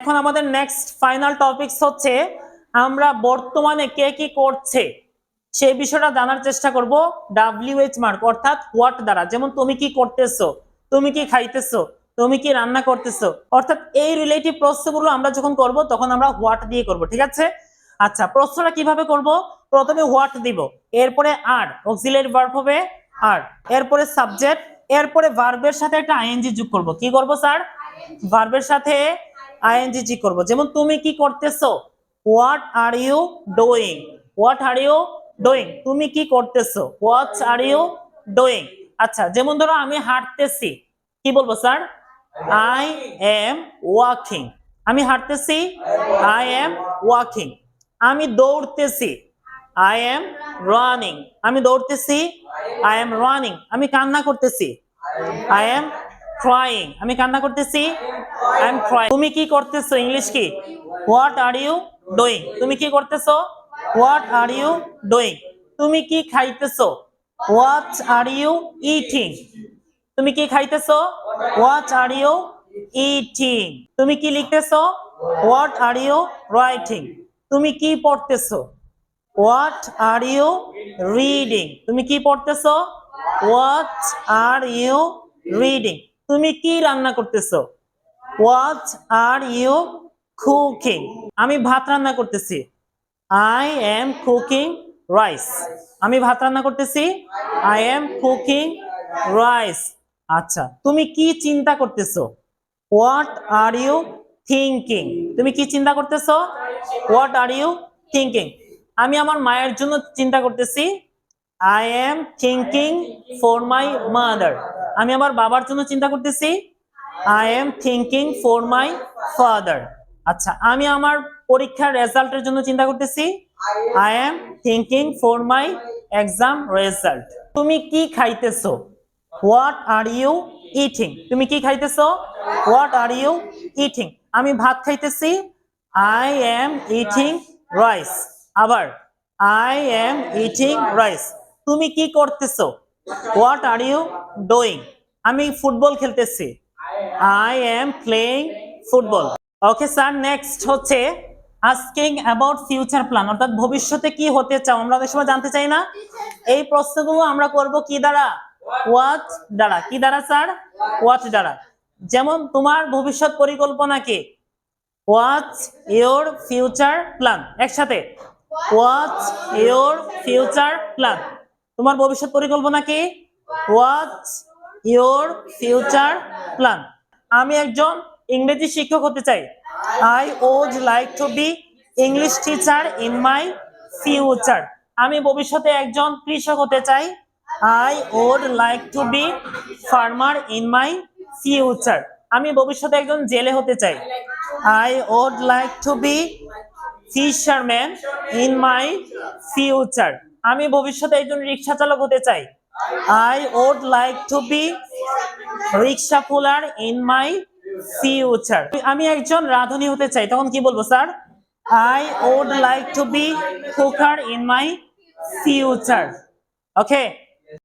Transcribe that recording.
এখন আমাদের next final topics হচ্ছে, আমরা বর্তমানে কে কি করছে? সেই বিষয়টা জানার চেষ্টা করব ডাব্লিউএইচ মার্ক অর্থাৎ হোয়াট দ্বারা। যেমন তুমি কি করতেছো, তুমি কি খাইতেছো, তুমি কি রান্না করতেছো, অর্থাৎ এই রিলেটিভ প্রশ্নগুলো আমরা যখন করব, তখন আমরা হোয়াট দিয়ে করব, ঠিক আছে? আচ্ছা প্রশ্নটা কীভাবে করব? প্রথমে হোয়াট দিব, এরপরে আর অক্সিলারি ভার্ব হবে আর এরপরে সাবজেক্ট এরপরে ভার্বের সাথে একটা আইএনজি যোগ করব, কি করব স্যার ভার্বের সাথে আইএনজি যোগ করব। যেমন তুমি কি করতেছো? What are you doing what are you doing তুমি কি করতেছো? হোয়াট আর ইউ ডুইং আচ্ছা যেমন ধরো আমি হাঁটতেছি। কি বলব, স্যার? আই এম ওয়াকিং আমি হাঁটতেছি। আই এম ওয়াকিং আমি দৌড়তেছি। আই এম রানিং আমি দৌড়তেছি। আই এম রানিং আমি কান্না করতেছি। আই এম ক্রাইং আমি কান্না করতেছি? আই এম ক্রাইং তুমি কি করতেছো? ইংলিশ কি? হোয়াট আর ইউ ডুইং তুমি কি করতেছো? হোয়াট আর ইউ ডুইং তুমি কি খাইতেছো? হোয়াট আর ইউ ইটিং তুমি কি খাইতেছো? হোয়াট আর ইউ ইটিং তুমি কি লিখতেছো? হোয়াট আর ইউ রাইটিং তুমি কি পড়তেছো? হোয়াট আর ইউ রিডিং তুমি কি পড়তেছো? হোয়াট আর ইউ রিডিং তুমি কি রান্না করতেছো? হোয়াট আর ইউ কুকিং আমি ভাত রান্না করতেছি। আই এম কুকিং রাইস আমি ভাত রান্না করতেছি। আই এম কুকিং রাইস আচ্ছা তুমি কি চিন্তা করতেছো? হোয়াট আর ইউ থিঙ্কিং তুমি কি চিন্তা করতেছো? হোয়াট আর ইউ থিঙ্কিং আমি আমার মায়ের জন্য চিন্তা করতেছি। I am thinking for my mother আমি আমার বাবার জন্য চিন্তা করতেছি। I am thinking for my father আচ্ছা আমি আমার পরীক্ষার রেজাল্টের জন্য চিন্তা করতেছি। I am thinking for my exam result তুমি কি খাইতেছো? হোয়াট আর ইউ ইটিং তুমি কি খাইতেছো? হোয়াট আর ইউ ইটিং আমি ভাত খাইতেছি। আই এম ইটিং রাইস আবার আই এম ইটিং রাইস তুমি কি করতেছো? হোয়াট আর ইউ ডুইং আমি ফুটবল খেলতেছি। I am playing football okay sir next হচ্ছে আস্কিং অ্যাবাউট ফিউচার প্ল্যান অর্থাৎ ভবিষ্যতে কি হতে চাও? আমরা অনেক সময় জানতে চাই না। এই প্রশ্নগুলো আমরা করব কি দ্বারা? হোয়াট দ্বারা? কি দ্বারা স্যার হোয়াট দ্বারা? যেমন তোমার ভবিষ্যৎ পরিকল্পনা কি? হোয়াট ইওর ফিউচার প্ল্যান একসাথে। হোয়াট ইওর ফিউচার প্ল্যান তোমার ভবিষ্যৎ পরিকল্পনা কি? হোয়াট ইওর ফিউচার প্ল্যান আমি একজন ইংরেজি শিক্ষক হতে চাই। I would like to be English teacher in my future আমি ভবিষ্যতে একজন কৃষক হতে চাই। I would like to be farmer in my future আমি ভবিষ্যতে একজন জেলে হতে চাই। I would like to be fisherman in my future আমি ভবিষ্যতে একজন রিক্সা চালক হতে চাই। I would like to be rickshaw puller in my future আমি একজন রাঁধুনি হতে চাই, তখন কি বলব, sir? I would like to be cooker in my future okay